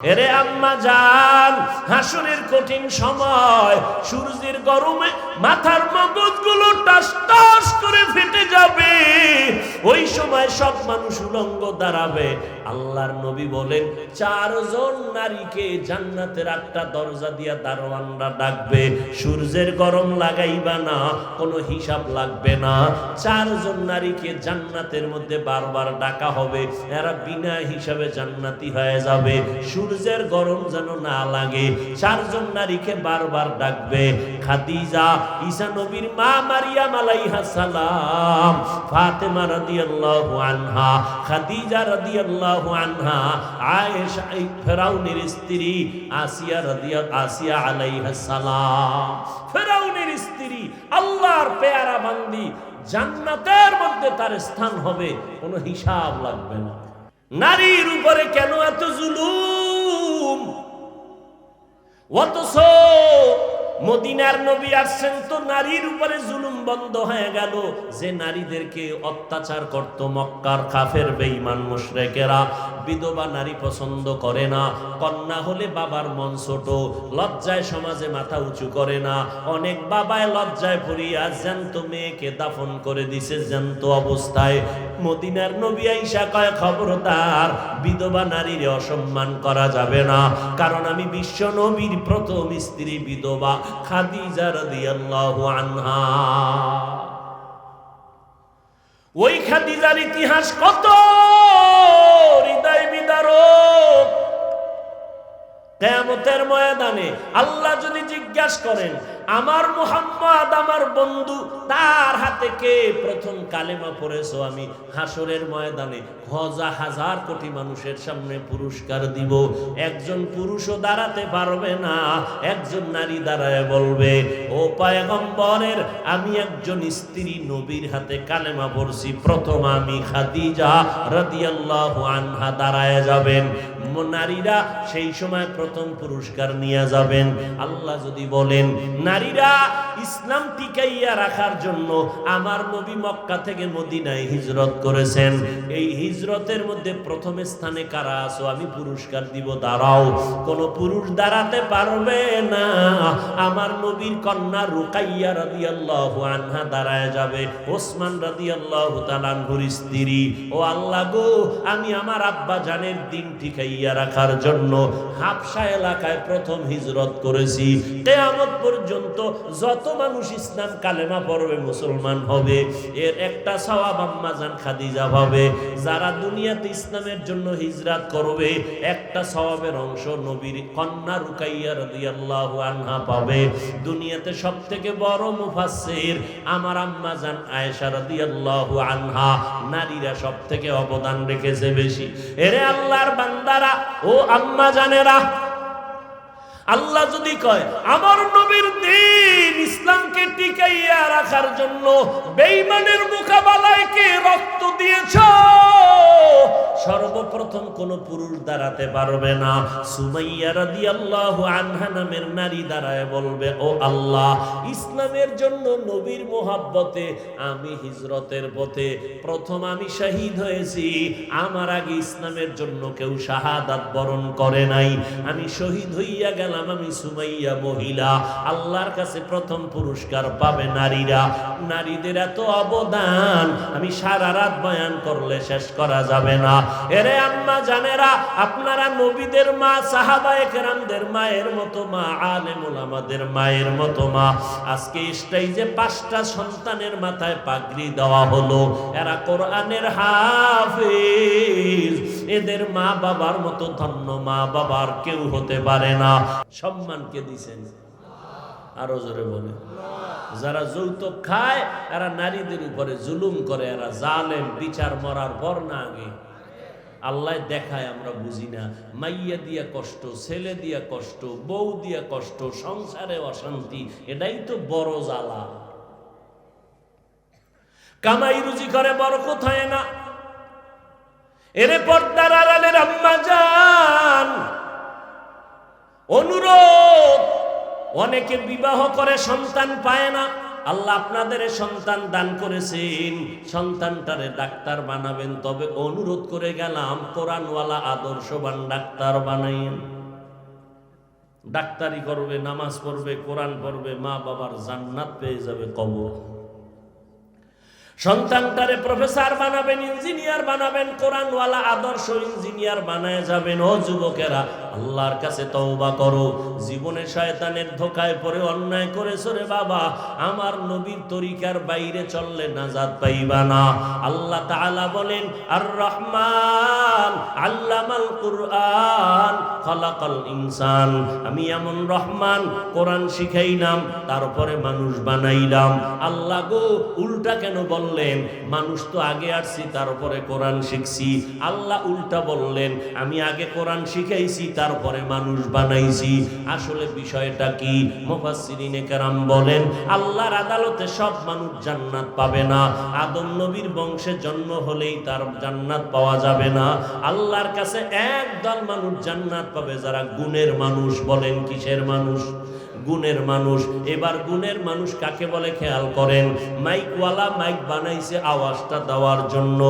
এরে আম্মা যান হাসুরের কঠিন সময়, সূর্যের গরমে মাথার মগজগুলো টাস টাস করে ফেটে যাবে। ওই সময় সব মানুষ উলঙ্গ দাঁড়াবে। আল্লাহর নবী বলেন, চারজন নারীকে জান্নাতের আটটা দরজা দিয়া দারোয়ানরা ডাকবে, সূর্যের গরম লাগাইবা না, কোনো হিসাব লাগবে না। চারজন নারীকে জান্নাতের মধ্যে বারবার ডাকা হবে, এরা বিনা হিসাবে জান্নাতি হয়ে যাবে, সূর্যের গরম যেন না লাগে। চারজন নারীকে বারবার ডাকবে, খাদিজা, ঈসা নবীর মা মারিয়াম আলাইহা সালাম, ফাতেমা রাদিয়াল্লাহু আনহা, খাদিজা রাদিয়াল্লাহু আনহা, আয়েশা ফেরাউনের স্ত্রী আসিয়া রাদিয়া, আসিয়া আলাইহা সালাম। ফেরাউনের স্ত্রী আল্লাহর পেয়ারা বান্দি, জান্নাতের মধ্যে তার স্থান হবে, কোনো হিসাব লাগবে না। নারীর উপরে কেন এত জুলুম? অথচ মদিনার নবী আসছেন তো নারীর উপরে জুলুম বন্ধ হয়ে গেল। যে নারীদেরকে অত্যাচার করত মক্কার কাফের, বেঈমান মুশরেকেরা, বিধবা নারী পছন্দ করে না, কন্যা হলে বাবার মন ছোট, লজ্জায় সমাজে মাথা উঁচু করে না, অনেক বাবায় লজ্জায় পড়িয়া জ্যান্ত মেয়েকে দাফন করে দিছে জ্যান্ত অবস্থায়। মদিনার নবী আইসা কয়, খবরদার, বিধবা নারীর অসম্মান করা যাবে না, কারণ আমি বিশ্ব নবীর প্রথম স্ত্রী বিধবা। খাদিজা রাদিয়াল্লাহু আনহা। ওই খাদিজার ইতিহাস কত? হৃদয় বিদারক কেয়ামতের ময়দানে আল্লাহ যদি জিজ্ঞাসা করেন আমার মুহাম্মদ, আমার বন্ধু, তার হাতে কে? প্রথম কালেমা পড়েছো আমি হাসরের ময়দানে। হাজার হাজার কোটি মানুষের সামনে পুরস্কার দিব। একজন পুরুষও দাঁড়াতে পারবে না, একজন নারী দাঁড়ায় বলবে, ও পায়গম্বরের, আমি একজন স্ত্রী নবীর হাতে কালেমা পড়ছি, প্রথম আমি খাদিজা রাদিয়াল্লাহু আনহা দাঁড়ায় যাবেন। নারীরা সেই সময় প্রথম পুরস্কার নিয়ে যাবেন। আল্লাহ যদি বলেন নারীরা ইসলাম টিকাইয়া রাখার জন্য আমার নবী মক্কা থেকে মদিনায় হিজরত করেছেন। এই হিজরতের মধ্যে প্রথম স্থানে কারা আছো? আমি পুরস্কার দিব, দাঁড়াও। কোন পুরুষ দাঁড়াতে পারবে না। আমার নবীর কন্যা রুকাইয়া রাদিয়াল্লাহু আনহা দাঁড়ায় যাবে। ওসমান রাদিয়াল্লাহু তাআলার স্ত্রী। ও আল্লাহ গো, আমি আমার আব্বা জানের দিন টিকাইয়া রাখার জন্য হাফসা এলাকায় প্রথম হিজরত করেছি। কেয়ামত পর্যন্ত যত মানুষ ইসলাম কালেমা পড়বে মুসলমান হবে। এর একটা সওয়াব আম্মা জান খাদিজা পাবে যারা দুনিয়াতে ইসলামের জন্য হিজরাত করবে, একটা সওয়াবের অংশ নবীর কন্যা রুকাইয়া রাদিয়াল্লাহু আনহা পাবে। দুনিয়াতে সবথেকে বড় মুফাসসির আমার আম্মা জান আয়েশা রাদিয়াল্লাহু আনহা, নারীরা সবথেকে অবদান রেখেছে বেশি। এরে আল্লাহর বান্দারা, ও আম্মা জানেরা আল্লাহ যদি কয় আমার নবীর দিন ইসলামকে টিকাইয়া রাখার জন্য বেঈমানের মোকাবেলায় কে রক্ত দিয়েছ? সর্বপ্রথম কোন পুরুষ দাঁড়াতে পারবে না। সুমাইয়া রাদিয়াল্লাহু আনহা নামের নারী দাঁড়ায় বলবে, ও আল্লাহ, ইসলামের জন্য নবীর মোহাব্বতে আমি হিজরতের পথে প্রথম আমি শহীদ হয়েছি। আমার আগে ইসলামের জন্য কেউ শাহাদাত বরণ করে নাই। আমি শহীদ হইয়া গেলাম, আমি সুমাইয়া মহিলা। আল্লাহর কাছে প্রথম পুরস্কার পাবে নারীরা। নারীদের এত অবদান, আমি সারা রাত বয়ান করলে শেষ করা যাবে না। এরে আম্মা জানেরা, আপনারা নবীদের মা, সাহাবায়ে কেরামদের মায়ের মতো মা, আলেমুল আমাদের মায়ের মতো মা। আজকে স্টেজে পাঁচটা সন্তানের মাথায় পাগড়ি দেওয়া হলো। এরা কোরআনের হাফিজ। এদের মা বাবার মতো ধন্য মা বাবার কেউ হতে পারে না। সম্মানকে দিছেন। আরও জোরে বলে। যারা যৌতুক খায়, এরা নারীদের উপরে জুলুম করে, এরা জালেম, বিচার মরার পর না আগে। আল্লাহ দেখায়, আমরা বুঝি না। মাইয়া দিয়া কষ্ট, ছেলে দিয়া কষ্ট, বউ দিয়া কষ্ট, সংসারে অশান্তি, এটাই তো বড় জ্বালা। কামাই রুজি করে বড় কোথায় না। এরে পর্দার আড়ালের আম্মা যান অনুরোধ অনেকে বিবাহ করে, সন্তান পায় না। আল্লাহ আপনাদের সন্তান দান করেছেন। সন্তানটারে ডাক্তার বানাবেন। তবে অনুরোধ করে গেলাম, কোরআনওয়ালা আদর্শবান ডাক্তার বানাইন ডাক্তারি করবে, নামাজ পড়বে, কোরআন পড়বে মা বাবার জান্নাত পেয়ে যাবে কবর। সন্তানটারে প্রফেসর বানাবেন, ইঞ্জিনিয়ার বানাবেন, কোরআনওয়ালা আদর্শ ইঞ্জিনিয়ার বানায় যাবেন। ও যুবকেরা, আল্লাহর কাছে তওবা করো। জীবনে শয়তানের ধোকায় পড়ে অন্যায় করেছ রে বাবা। আমার নবীর তরিকার বাইরে চললে নাজাত পাইবা না। আল্লাহ তাআলা বলেন আর রহমান আল্লামাল কুরআন, খলাকাল ইনসান। আমি এমন রহমান, কোরআন শিখাইলাম, তারপরে মানুষ বানাইলাম। আল্লাহ গো, উল্টা কেন বললেন, মানুষ তো আগে আসছি, তারপরে কোরআন শিখছি। আল্লাহ উল্টা বললেন, আমি আগে কোরআন শিখাইছি, তারপরে মানুষ বানাইছি। আসলে বিষয়টা কি? মুফাসসিরিনে কেরাম বলেন, আল্লাহর আদালতে সব মানুষ জান্নাত পাবে না। আদম নবীর বংশে জন্ম হলেই তার জান্নাত পাওয়া যাবে না। আল্লাহর কাছে একদল মানুষ জান্নাত পাবে, যারা গুণের মানুষ বলেন কিসের মানুষ? গুণের মানুষ। এবার গুণের মানুষ কাকে বলে খেয়াল করেন? মাইকওয়ালা মাইক বানাইছে আওয়াজটা দেওয়ার জন্য।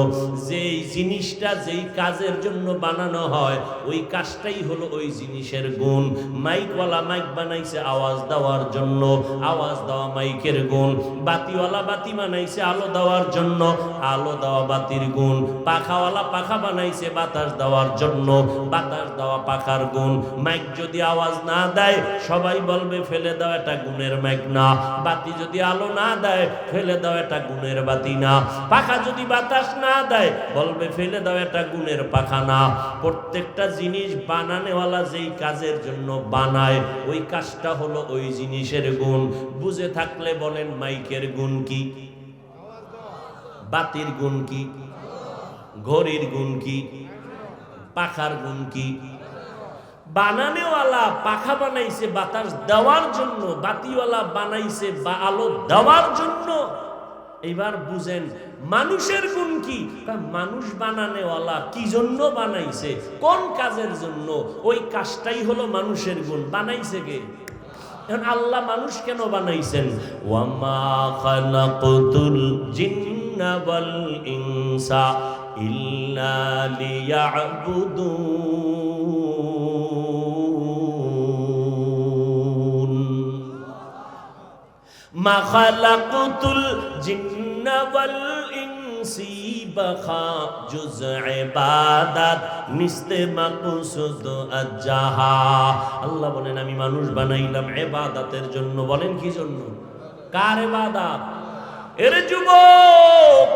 যেই জিনিসটা যেই কাজের জন্য বানানো হয়, ওই কাজটাই হলো ওই জিনিসের গুণ। মাইকওয়ালা মাইক বানাইছে আওয়াজ দেওয়ার জন্য। আওয়াজ দেওয়া মাইকের গুণ। বাতিওয়ালা বাতি বানাইছে আলো দেওয়ার জন্য। আলো দেওয়া বাতির গুণ। পাখাওয়ালা পাখা বানাইছে বাতাস দেওয়ার জন্য। বাতাস দেওয়া পাখার গুণ। মাইক যদি আওয়াজ না দেয়, সবাই বলবে ফেলে দাও, এটা গুণের মাইক না বাতি যদি আলো না দেয়, ফেলে দাও, এটা গুণের বাতি না। পাখা যদি বাতাস না দেয়, বলবে ফেলে দাও, এটা গুণের পাখা না। প্রত্যেকটা জিনিস বানানেওয়ালা যেই কাজের জন্য বানায়, ওই কাজটা হলো ওই জিনিসের গুণ। বুঝে থাকলে বলেন, মাইকের গুণ কি? বাতির গুণ কি? ঘড়ির গুণ কি? পাখার গুণ কি? বানানেওয়ালা পাখা বানাইছে বাতাস দেওয়ার জন্য, বাতিওয়ালা বানাইছে বা আলো দেওয়ার জন্য। এবার বুঝেন, মানুষের গুণ কি? মানুষ বানানেওয়ালা কি জন্য বানাইছে? কোন কাজের জন্য? ওই কাজটাই হলো মানুষের গুণ। বানাইছে কে? এখন আল্লাহ মানুষ কেন বানাইছেন? ওয়ামা খালাকতুল জিন্না ওয়াল ইনসা ইল্লা লিয়াবুদুন মা খালাকতুল জিন্না ওয়াল ইনসি বখা জুজ ইবাদাত নিস্তে মাকুসুদ আজাহা আল্লাহ বলেন, আমি মানুষ বানাইলাম ইবাদাতের জন্য। বলেন কি জন্য? কার ইবাদাত? এর যুবক!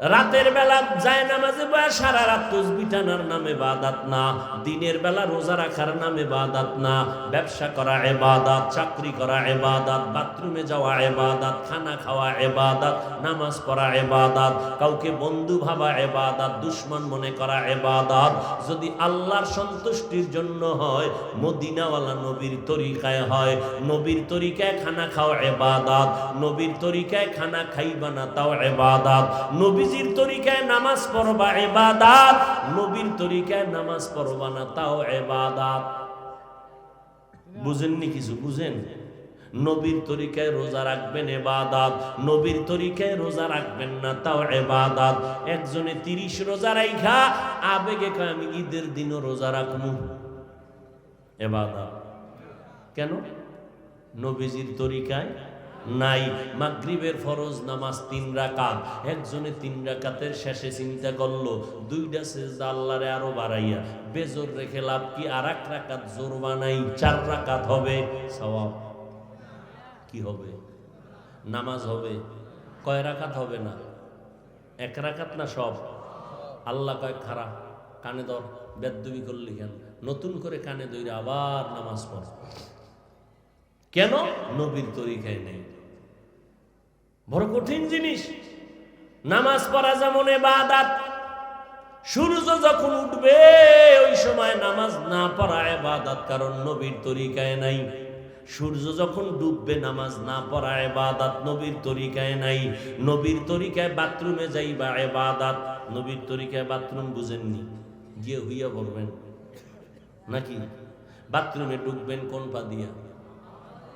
রাতের বেলা যায় নামাজে বয়া সারা রাত তসবি টানার নামে বাদাত না, দিনের বেলা রোজা রাখার নামে বাদাত না, ব্যবসা করা এবাদাত চাকরি করা এবাদাত বাথরুমে যাওয়া এবাদাত খানা খাওয়া এবাদাত নামাজ পড়া এবাদাত কাউকে বন্ধু ভাবা এবাদাত দুশ্মন মনে করা এবাদাত যদি আল্লাহর সন্তুষ্টির জন্য হয়, মদিনাওয়ালা নবীর তরিকায় হয়, নবীর তরিকায় খানা খাওয়া এবাদাত নবীর তরিকায় খানা খাইবা না তাও এবাদাত নবীজির তরিকায় নামাজ পড়বা এবাদাত নবীর তরিকায় নামাজ পড়বা না, তাও এবাদাত বুঝেননি কিছু? বুঝেন? নবীর তরিকায় রোজা রাখবেন এবাদাত নবীর তরিকায় রোজা রাখবেন না, তাও এবাদাত একজনে তিরিশ রোজা রাইখা, আবেগে আমি ঈদের দিনও রোজা রাখব। এবাদাত কেন? নবীজির তরিকায় নাই। মাগরিবের ফরজ নামাজ তিন রাকাত। একজনে তিন রাকাতের শেষে চিন্তা করল, দুইটা সেজদা আল্লাহরে আরও বাড়াইয়া, বেজোর রেখে লাভ কি আর এক রাকাত জোর বানাই চার রাকাত হবে? সওয়াব। কি হবে? নামাজ হবে? কয় রাকাত হবে না? এক রাকাত না সব? আল্লাহ কয়, খারাপ, কানে ধর, বেদবি করলি কেন? নতুন করে কানে দইরে আবার নামাজ পড়। কেন? নবীর তরিকায় নেই। কঠিন জিনিস। নামাজ পড়া যেমন এবাদাত সূর্য যখন উঠবে, ওই সময় নামাজ না পড়া এবাদাত কারণ নবীর তরিকায় নাই। সূর্য যখন ডুববে, নামাজ না পড়া এবাদাত নবীর তরিকায় নাই। নবীর তরিকায় বাথরুমে যাইবা এবাদাত নবীর তরিকায় বাথরুম বুঝেননি। গিয়ে হইয়া পড়বেন। নাকি? বাথরুমে ঢুকবেন কোন পা দিয়া?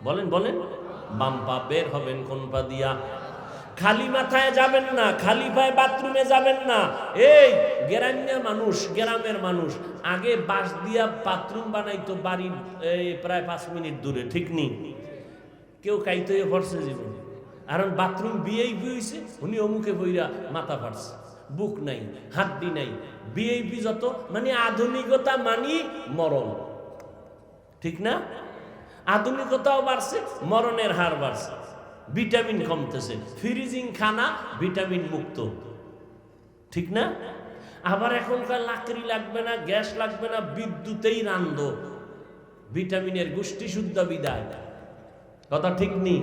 বলেন বলেন। বাম পা বের হবেন কোন পা দিয়া? খালি মাথায় যাবেন না, খালি পায়ে বাথরুমে যাবেন না। এই গ্রাম্য মানুষ, গ্রামের মানুষ, আগে বাঁশ দিয়া বাথরুম বানাইতো বাড়ির প্রায় পাঁচ মিনিট দূরে, ঠিক নেই? কেউ কাইতে পড়ছে জীবনে। আর বাথরুম বিয়েই হইছে, উনি অমুকে বইরা মাথা ফাটছে বুক নাই, হাড্ডি নাই। বিএইপি যত মানে আধুনিকতা মানি মরণ। ঠিক না? আধুনিকতাও বাড়ছে, মরণের হার বাড়ছে। ভিটামিন কমতেছে। ফ্রিজিং খানা ভিটামিন মুক্ত। ঠিক না? আবার এখনকার লাকড়ি লাগবে না, গ্যাস লাগবে না, বিদ্যুতেই রান্ধ। ভিটামিনের গোষ্ঠী শুদ্ধ বিদায়। কথা ঠিক নেই?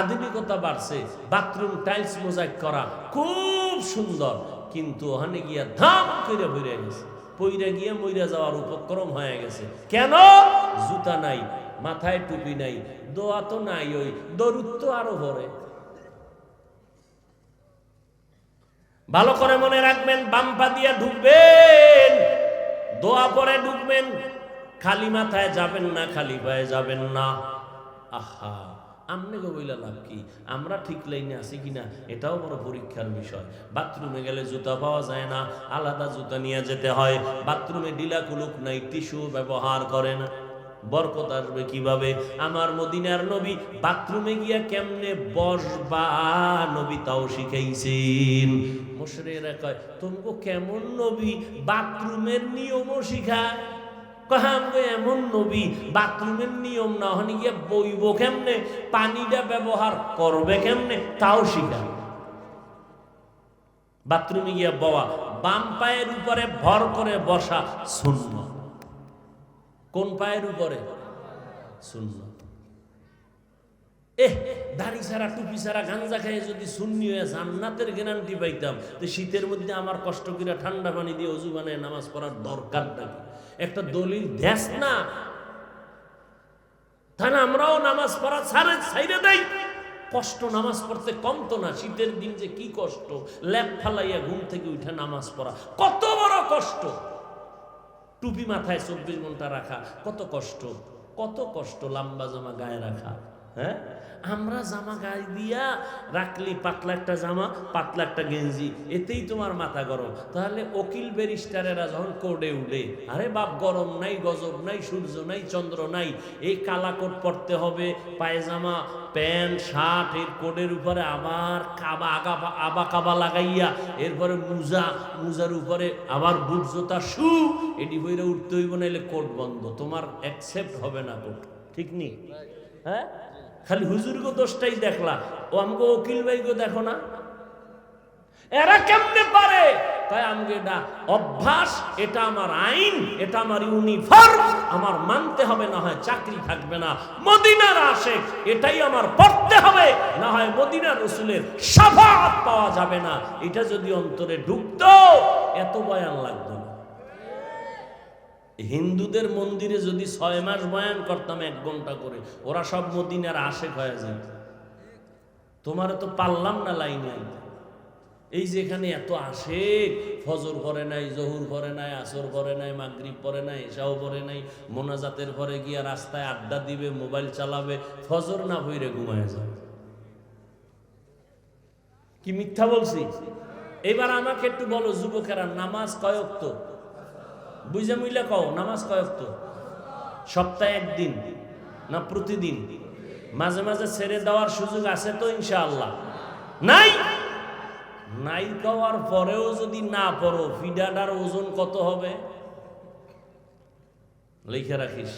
আধুনিকতা বাড়ছে, বাথরুম টাইলস মোজাইক করা খুব সুন্দর, কিন্তু ওখানে গিয়া ধাম করে ভরে গেছে। পইরা গিয়ে মইরা যাওয়ার উপক্রম হয়ে গেছে। কেন? জুতা নাই। মাথায় টুপি নাই, দোয়া তো নাই ওই, দরুদ তো আরও ভরে। ভালো করে মনে রাখবেন বাম্পা দিয়ে ঢুকবেন, দোয়া পরে ঢুকবেন, খালি মাথায় যাবেন না, খালি পায়ে যাবেন না। আহা, আমনে গো বইলা লাভ কি? আমরা ঠিক লাইনে আছি কিনা এটাও বড় পরীক্ষার বিষয়। বাথরুমে গেলে জুতা পাওয়া যায় না, আলাদা জুতা নিয়ে যেতে হয়, বাথরুমে ডিলা কুলুক নাই, টিস্যু ব্যবহার করে না। বরকত আসবে কীভাবে? আমার মদিনার নবী বাথরুমে গিয়া কেমনে বসবা? নবী তাও শিখাইছেন। মুশরিরা কয় কেমন নবী? বাথরুমের নিয়মও শিখায়? কাহামগে এমন নবী, বাথরুমের নিয়ম না হলে গিয়ে বইব কেমনে? পানিটা ব্যবহার করবে কেমনে? তাও শিখা বাথরুমে গিয়ে বওয়া, বাম পায়ের উপরে ভর করে বসা শূন্য। কোন পায়ের উপরে? শূন্য এহ, দাড়ি ছাড়া, টুপি ছাড়া, গাঞ্জা খাইয়ে যদি শূন্য জান্নাতের গ্যারান্টি পাইতাম, তো শীতের মধ্যে আমার কষ্ট করে ঠান্ডা পানি দিয়ে অজু বানায় নামাজ পড়ার দরকারটা কি একটা দলিল দেশ না। তাহলে আমরাও নামাজ পড়া ছাড়ে ছাইরে দেয় কষ্ট নামাজ পড়তে কমতো না, শীতের দিন যে কি কষ্ট। ল্যাপ ফালাইয়া ঘুম থেকে উঠে নামাজ পড়া, কত বড় কষ্ট। টুপি মাথায় চব্বিশ ঘণ্টা রাখা কত কষ্ট কত কষ্ট লম্বা জমা গায়ে রাখা হ্যাঁ? আমরা জামা গায়ে দিয়া রাখলি পাতলা একটা জামা পাতলা একটা গেঞ্জি এতেই তোমার মাথা গরম। তাহলে উকিল ব্যারিস্টারেরা যখন কোর্টে উঠে আরে বাপ গরম নাই গজব নাই সূর্য নাই চন্দ্র নাই এই কালা কোট পরতে হবে পায়জামা প্যান্ট শার্ট এর কোটের উপরে আবার কাবা আগা আবা কাবা লাগাইয়া এরপরে মুজা মুজার উপরে আবার বুট জোতা শু এটি বইরে উঠতে হইব নাইলে কোট বন্ধ। তোমার অ্যাকসেপ্ট হবে না কোট ঠিক নেই হ্যাঁ? খালি হুজুরগো দোষটাই দেখলা। ও আমাকে উকিল ভাইগো দেখো না। এরা কেমনে পারে? তাই আমাকে এটা অভ্যাস, এটা আমার আইন, এটা আমার ইউনিফর্ম আমার মানতে হবে, না হয় চাকরি থাকবে না। মদিনার আশেক, এটাই আমার পড়তে হবে, না হয় মদিনার রসুলের সাফাত পাওয়া যাবে না। এটা যদি অন্তরে ঢুকতো, এত বয়ান লাগতো হিন্দুদের মন্দিরে যদি ছয় মাস বয়ান করতাম এক ঘণ্টা করে, ওরা সব মদিনার আশেক হয়ে যায় তোমার তো পারলাম না লাইনে এই যে এখানে এত আশেক, ফজর করে নাই, জহুর করে নাই, আসর করে নাই, মাগরিব পরে নাই এসাও পরে নাই, মোনাজাতের পরে গিয়া রাস্তায় আড্ডা দিবে, মোবাইল চালাবে, ফজর না হইরে ঘুমায় যাবে কি মিথ্যা বলছি? এবার আমাকে একটু বলো, যুবকেরা, নামাজ কয়ক তো বুঝে মিলে কও, নামাজ কয়েক তো সপ্তাহে একদিন না প্রতিদিন? মাঝে মাঝে ছেড়ে দেওয়ার সুযোগ আছে তো ইনশাআল্লাহ। নাই? নাই খাওয়ার পরেও যদি না পড়ো, ফিডাটার ওজন কত হবে? লিখে রাখিস।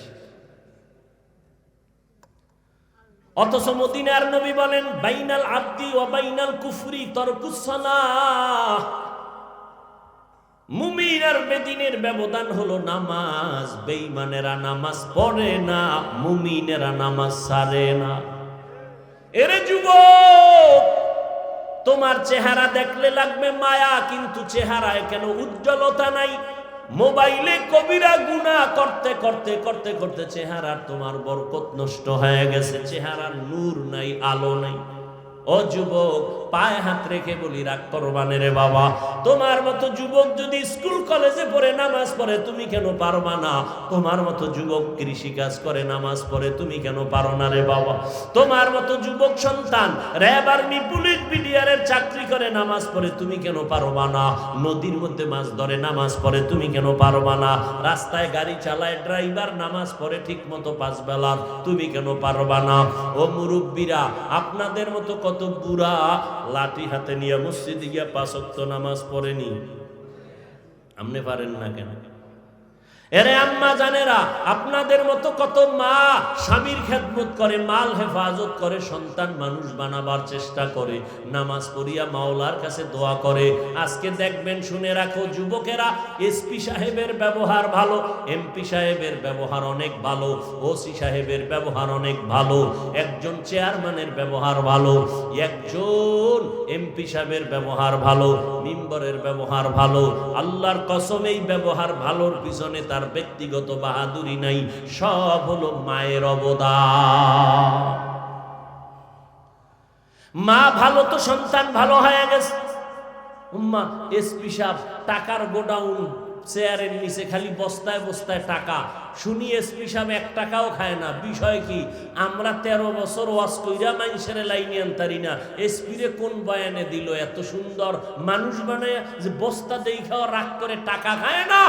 অথচ মদিনার নবী বলেন, বাইনাল আব্দি ও বাইনাল কুফরি তরকুসানা মুমিন আর বেদিনের ব্যবধান হলো নামাজ। বেঈমানেরা নামাজ পড়ে না, মুমিনেরা নামাজ সারে না। এরে যুবক, তোমার চেহারা দেখলে লাগবে মায়া, কিন্তু চেহারায় কেন উজ্জ্বলতা নাই? মোবাইলে কবিরা গুণা করতে করতে করতে করতে চেহারার তোমার বরকত নষ্ট হয়ে গেছে। চেহারার নূর নাই, আলো নাই। ও যুবক, পায়ে হাত রেখে বলি, রাগ রে বাবা। তোমার মতো যুবক যদি স্কুল, কলেজে পড়ে নামাজ পড়ে, তুমি কেন পারবা না? তোমার মতো যুবক কৃষি কাজ করে, নামাজ পড়ে, তুমি কেন পারো না রে বাবা? তোমার মতো যুবক সন্তান, র্যাব আর্মি, পুলিশ বিডিআরের চাকরি করে, নামাজ পড়ে, তুমি কেন পারবা না? নদীর মধ্যে মাছ ধরে, নামাজ পড়ে, তুমি কেন পারবা না? রাস্তায় গাড়ি চালায়, ড্রাইভার নামাজ পড়ে ঠিক মতো পাঁচ বেলা তুমি কেন পারবা না? ও মুরব্বীরা, আপনাদের মতো কত বুড়া লাঠি হাতে নিয়ে মসজিদে গিয়া পাঁচক্ত নামাজ পড়েনি। আপনি পারেন না কেন? এরে আম্মা জানেরা, আপনাদের মতো কত মা স্বামীর খেদমত করে, মাল হেফাজত করে, সন্তান মানুষ বানাবার চেষ্টা করে, নামাজ পড়িয়া মাওলার কাছে দোয়া করে। আজকে দেখবেন, শুনে রাখো, যুবকেরা, এসপি সাহেবের ব্যবহার ভালো, এমপি সাহেবের ব্যবহার অনেক ভালো, ওসি সাহেবের ব্যবহার অনেক ভালো, একজন চেয়ারম্যানের ব্যবহার ভালো, একজন এমপি সাহেবের ব্যবহার ভালো, মিম্বরের ব্যবহার ভালো, আল্লাহর কসম এই ব্যবহার ভালোর পিছনে তার ব্যক্তিগত বাহাদুরি নাই, সব হলো মায়ের অবদান। মা ভালো তো সন্তান, ভালো হয়ে গেছে। উম্মা, এসপি সাহেব, টাকার গোডাউন, চেয়ারের নিচে খালি বস্তায় বস্তায় টাকা। শুনি এসপি সাহেব, এক টাকাও খায় না। বিষয় কি? আমরা তেরো বছর ওয়াজ কইরা মানুষের লাইনে আনতারি না। এসপিরে কোন বয়ানে দিল? এত সুন্দর মানুষ বানায় যে বস্তা দেই খাওয়া রাগ করে টাকা খায় না।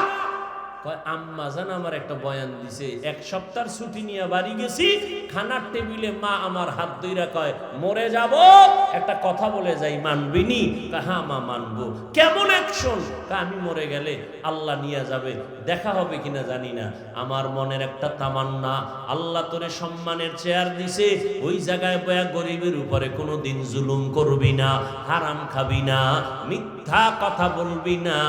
কয়, আম্মা জান আমার একটা বয়ান দিছে, এক সপ্তাহ ছুটি নিয়ে বাড়ি গেছি, খানার টেবিলে মা আমার হাত কয়, মরে যাব? একটা কথা বলে যাই হ্যাঁ মা কেমন অ্যাকশন আমি মরে গেলে আল্লাহ নিয়ে যাবে, দেখা হবে কিনা জানি না। আমার মনের একটা তামান্না, আল্লাহ তোরে সম্মানের চেয়ার দিছে, ওই জায়গায় বয়া গরিবের উপরে কোনো দিন জুলুম করবি না, হারাম খাবি না, মিথ্যা কথা বলবি না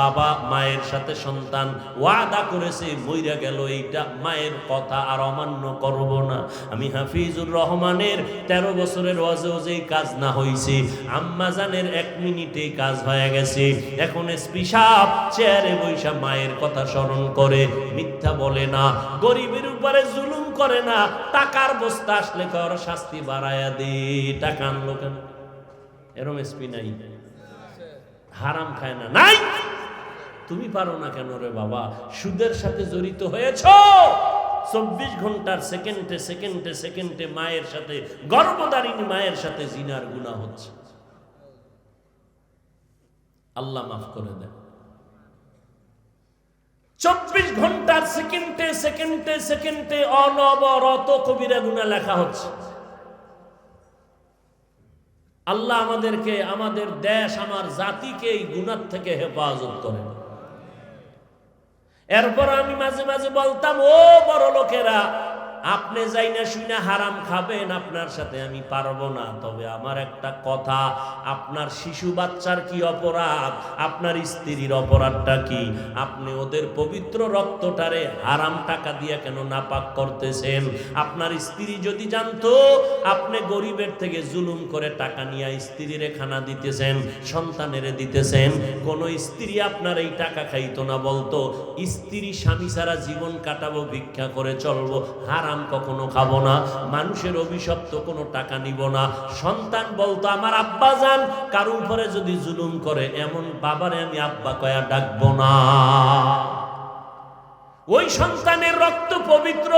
বাবা, মায়ের সাথে সন্তান ওয়াদা করেছে, মইরা গেল, এইটা মায়ের কথা আর অমান্য করব না। আমি হাফিজুর রহমানের তেরো বছরের ওয়াজেও যেই কাজ না হইছে। আম্মাজানের এক মিনিটেই কাজ হয়ে গেছে। এখন এসপি সাপ চেয়ারে বৈশা মায়ের কথা স্মরণ করে, মিথ্যা বলে না, গরিবের উপরে জুলুম করে না, টাকার বস্তা আসলে কর, শাস্তি বাড়ায়া দে, টাকা আনলো কেন? এরম এসপি নাই। হারাম খায় না। নাই! তুমি পারো না কেন রে বাবা? সুদের সাথে জড়িত হয়েছ? চব্বিশ ঘণ্টার সেকেন্ডে সেকেন্ডে সেকেন্ডে মায়ের সাথে গর্ভদারিণী মায়ের সাথে জিনার গুণা হচ্ছে। আল্লাহ মাফ করে দেন। চব্বিশ ঘণ্টার সেকেন্ডে সেকেন্ডে সেকেন্ডে অনবরত কবিরা গুণা লেখা হচ্ছে। আল্লাহ আমাদেরকে, আমাদের দেশ, আমার জাতিকে এই গুণার থেকে হেফাজত করেন। এরপর আমি মাঝে মাঝে বলতাম ও বড় লোকেরা আপনি যাই না শুই না হারাম খাবেন, আপনার সাথে আমি পারব না। তবে আমার একটা কথা, আপনার শিশু বাচ্চার কি অপরাধ? আপনার স্ত্রীর অপরাধটা কি? আপনি ওদের পবিত্র রক্তটারে হারাম টাকা দিয়ে কেন নাপাক করতেছেন? আপনার স্ত্রী যদি জানতো, আপনি গরিবের থেকে জুলুম করে টাকা নিয়ে স্ত্রীরে খানা দিতেছেন, সন্তানেরে দিতেছেন, কোন স্ত্রী আপনার এই টাকা খাইতো না বলতো, স্ত্রী স্বামী ছাড়া জীবন কাটাবো, ভিক্ষা করে চলবো, হারাম কখনো খাব না, মানুষের অভিশপ্ত কোনো টাকা নিব না। সন্তান বলতো, আমার আব্বা যান। কারও উপরে যদি জুলুম করে, এমন বাবারে আমি আব্বা কয়া ডাকবো না। ওই সন্তানের রক্ত পবিত্র।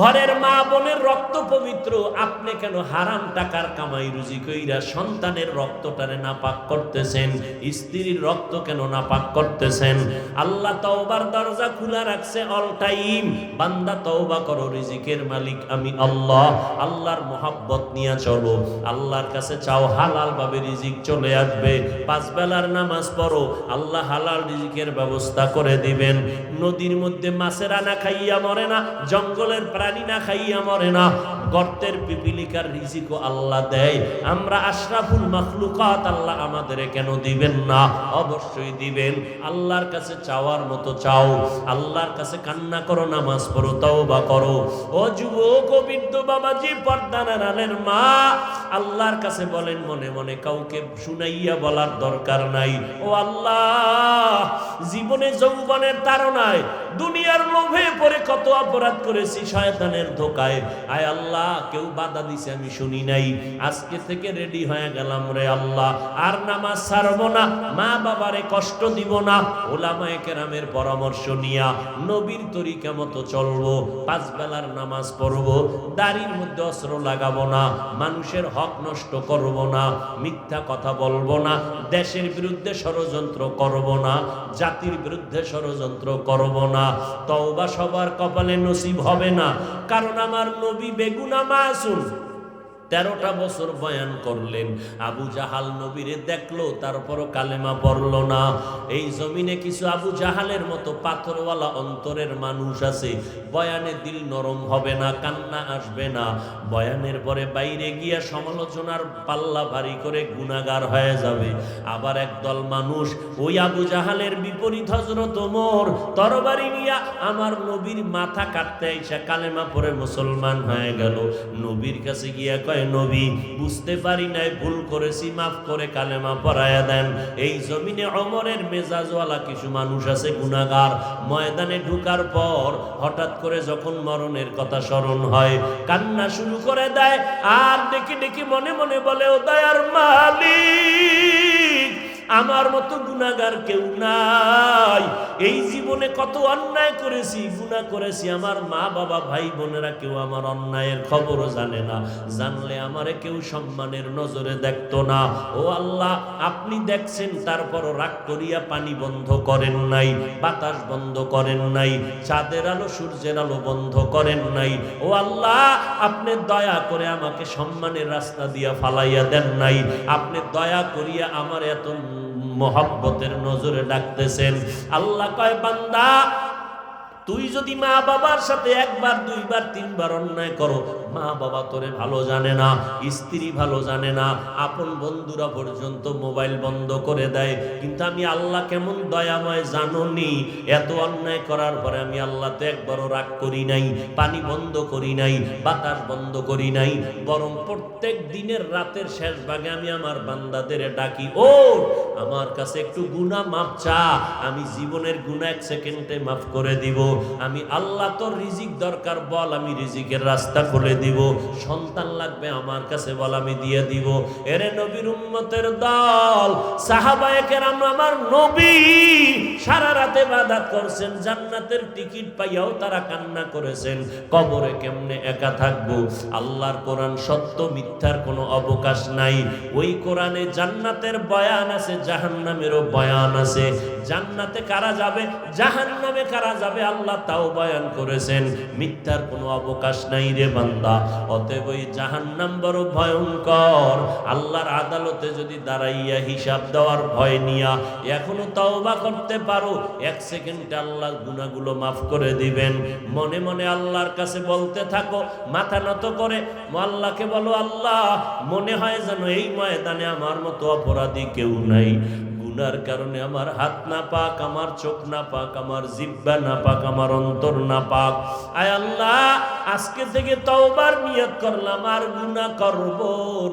ঘরের মা বোনের রক্ত পবিত্র, আপনি কেন হারাম টাকার কামাই রুজি কইরা সন্তানের রক্তটারে নাপাক করতেছেন? স্ত্রীর রক্ত কেন নাপাক করতেছেন? আল্লাহ তওবার দরজা খোলা রাখছে অল টাইম বান্দা তওবা করো, রিজিকের মালিক আমি আল্লাহ। আল্লাহর মোহাব্বত নিয়ে চলো। আল্লাহর কাছে চাও হালাল ভাবে রিজিক চলে আসবে। পাঁচ বেলার নামাজ পড়ো, আল্লাহ হালাল রিজিকের ব্যবস্থা করে দিবেন। নদীর মধ্যে মাছের আনা খাইয়া মরে না, জঙ্গলের প্রাণী না খাইয়া মরে না, গর্তের পিপিলিকার রিজিকও আল্লাহ দেয়। আমরা আশরাফুল মাখলুকাত আল্লাহ আমাদের কেন দিবেন না? অবশ্যই দিবেন। আল্লাহর কাছে চাওয়ার মতো চাও। আল্লাহর কাছে কান্না করো, নামাজ পড়ো তাও বা করো। ও যুবক, ও বৃদ্ধ বাবাজি পর্দানার মা, আল্লাহর কাছে বলেন মনে মনে, কাউকে শুনাইয়া বলার দরকার নাই। ও আল্লাহ, জীবনে যৌবনের তারনায় দুনিয়ার লোভে পরে কত অপরাধ করেছি শয়তানের ধোকায়। আয় আল্লাহ, কেউ বাধা দিছে, আমি শুনি নাই। আজকে থেকে রেডি হয়ে গেলাম রে আল্লাহ। আর নামাজ ছাড়বো না, মা বাবারে কষ্ট দিব না। ওলামায়ে কেরামের পরামর্শ নিয়া নবীর তরিকা মতো চলবো, পাঁচ বেলার নামাজ পড়ব, দাড়ির মধ্যে অস্ত্র লাগাবো না, মানুষের হক নষ্ট করব না, মিথ্যা কথা বলব না, দেশের বিরুদ্ধে ষড়যন্ত্র করব না, জাতির বিরুদ্ধে ষড়যন্ত্র করব না তওবা সবার কপালে নসিব হবে না। কারণ আমার নবী বেগুনা মাসুম। তেরোটা বছর বয়ান করলেন। আবু জাহাল নবীরে দেখল, তারপরও কালেমা পড়ল না। এই জমিনে কিছু আবু জাহালের মতো পাথরওয়ালা অন্তরের মানুষ আছে। বয়ানে দিল নরম হবে না, কান্না আসবে না। বয়ানের পরে বাইরে গিয়া সমালোচনার পাল্লা ভারী করে গুণাগার হয়ে যাবে। আবার একদল মানুষ, ওই আবু জাহালের বিপরীত হজরত মোর তরবারি নিয়া আমার নবীর মাথা কাটতে আইসা কালেমা পরে মুসলমান হয়ে গেল। নবীর কাছে গিয়া কয় নবী, বুঝতে পারি নাই, ভুল করেছি, মাফ করে কালেমা পরায়া দেন। এই জমিনে অমরের মেজাজওয়ালা কিছু মানুষ আছে গুণাগার ময়দানে ঢুকার পর হঠাৎ করে যখন মরণের কথা স্মরণ হয়, কান্না শুরু করে দেয়। আর দেখি দেখি মনে মনে বলে, ও দয়ার মালিক! আমার মতো গুনাগার কেউ নাই। এই জীবনে কত অন্যায় করেছি, গুনাহ করেছি। আমার মা বাবা, ভাই বোনেরা কেউ আমার অন্যায়ের খবরও জানে না। জানলে আমারে কেউ সম্মানের নজরে দেখতো না। ও আল্লাহ, আপনি দেখছেন, তারপরও রাগ করিয়া পানি বন্ধ করেন নাই, বাতাস বন্ধ করেন নাই, চাঁদের আলো, সূর্যের আলো বন্ধ করেন নাই। ও আল্লাহ, আপনি দয়া করে আমাকে সম্মানের রাস্তা দিয়া ফালাইয়া দেন নাই। আপনি দয়া করিয়া আমার এত মহব্বতের নজরে ডাকতেছেন। আল্লাহ কয় বান্দা তুই যদি মা বাবার সাথে একবার, দুইবার, তিনবার অন্যায় করো, মা বাবা তোরে ভালো জানে না, স্ত্রী ভালো জানে না, আপন বন্ধুরা পর্যন্ত মোবাইল বন্ধ করে দেয়। কিন্তু আমি আল্লাহ কেমন দয়াময় জাননি, এত অন্যায় করার পরে আমি আল্লাহ তো একবারও রাগ করি নাই, পানি বন্ধ করি নাই, বাতাস বন্ধ করি নাই, বরং প্রত্যেক দিনের রাতের শেষ ভাগে আমি আমার বান্দাদের ডাকি ও আমার কাছে একটু গুণা মাপ চা, আমি জীবনের গুণা এক সেকেন্ডে মাফ করে দিব। আমি আল্লাহ তোর রিজিক দরকার, বল আমি রিজিকের রাস্তা খুলে দিব। সন্তান লাগবে আমার কাছে, বল আমি দিয়ে দিব। এরে নবীর উম্মতের দল, সাহাবায়ে কেরাম আমার নবী, সারা রাতে বাদাত করছেন, জান্নাতের টিকিট পাইয়াও তারা কান্না করেছেন। কবরে কেমনে একা থাকব? আল্লাহর কোরআন সত্য, মিথ্যার কোনো অবকাশ নাই। ওই কোরআনে জান্নাতের বয়ান আছে, জাহান্নামেরও বয়ান আছে। জান্নাতে কারা যাবে? জাহান্নামে কারা যাবে? আল্লাহ তাও বয়ান করেছেন, মিথ্যার কোনো অবকাশ নাই রে বান্দা। অতএব ওই জাহান্নাম বড় ভয়ঙ্কর। আল্লাহর আদালতে যদি দাঁড়াইয়া হিসাব দেওয়ার ভয় নিয়া এখনও তওবা করতে পারো, এক সেকেন্ডে আল্লাহ গুনাহগুলো মাফ করে দিবেন। মনে মনে আল্লাহর কাছে বলতে থাকো, মাথা নত করে আল্লাহকে বলো, আল্লাহ, মনে হয় যেন এই ময়দানে আমার মতো অপরাধী কেউ নাই। গুনার কারণে আমার হাত না পাক, আমার চোখ না পাক, আমার জিব্বা না পাক, আমার অন্তর না পাক। আয় আল্লাহ, আজকে থেকে তওবার নিয়ত করলাম, আর গুনাহ করব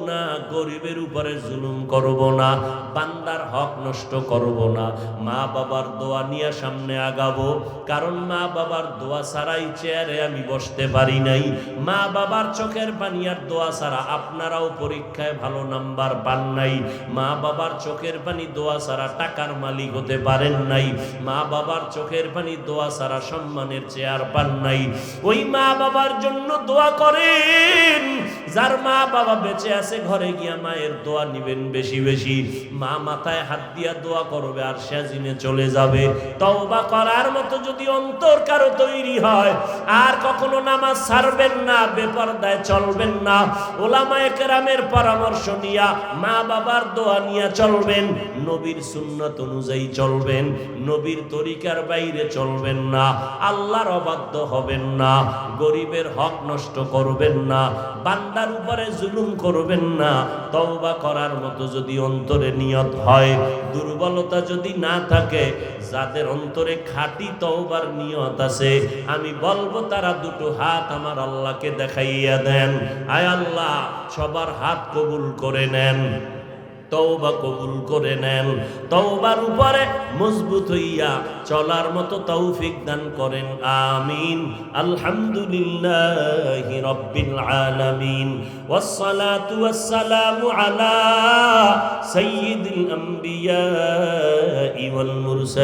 না, গরিবের উপরে জুলুম করব না, বান্দার হক নষ্ট করব না, মা বাবার দোয়া নিয়ে সামনে আগাবো, কারণ মা বাবার দোয়া ছাড়াই চেয়ারে আমি বসতে পারি নাই। মা বাবার চোখের পানি আর দোয়া ছাড়া আপনারাও পরীক্ষায় ভালো নাম্বার পান নাই। মা বাবার চোখের পানি দোয়া ছাড়া টাকার মালিক হতে পারেন নাই। মা বাবার চোখের পানি দোয়া ছাড়া সম্মানের চেয়ার পান নাই। ওই মা বাবার জন্য দোয়া করেন। যার মা বাবা বেঁচে আছে, ঘরে গিয়া মায়ের দোয়া নিবেন বেশি বেশি। মা মাথায় হাত দিয়া দোয়া করবে আর সেজিনে চলে যাবে। তওবা করার মতো যদি অন্তর কারও তৈরি হয়, আর কখনো নামাজ ছাড়বেন না, বেপরদায় চলবেন না। ওলামায়ে কেরামের পরামর্শ নিয়া মা বাবার দোয়া নিয়া চলবেন। নবীর সুন্নত অনুযায়ী চলবেন, নবীর তরিকার বাইরে চলবেন না, আল্লাহর অবাধ্য হবেন না, গরিবের হক নষ্ট করবেন না, বান্দার উপরে জুলুম করবেন না, তওবা করার মতো যদি অন্তরে নিয়ত হয়, দুর্বলতা যদি না থাকে, যাদের অন্তরে খাঁটি তওবার নিয়ত আছে, আমি বলব তারা দুটো হাত আমার আল্লাহকে দেখাইয়া দেন, আয় আল্লাহ, সবার হাত কবুল করে নেন। তওবা কবুল করে নেন। তওবার উপরে মজবুত হইয়া চলার মতো তৌফিক দান করেন। আমিন। আলহামদুলিল্লাহ রব্বিল আলামিন। ওয়াসসালাতু ওয়াসসালামু আলা সাইয়্যিদিল আম্বিয়া ওয়াল মুরসালিন।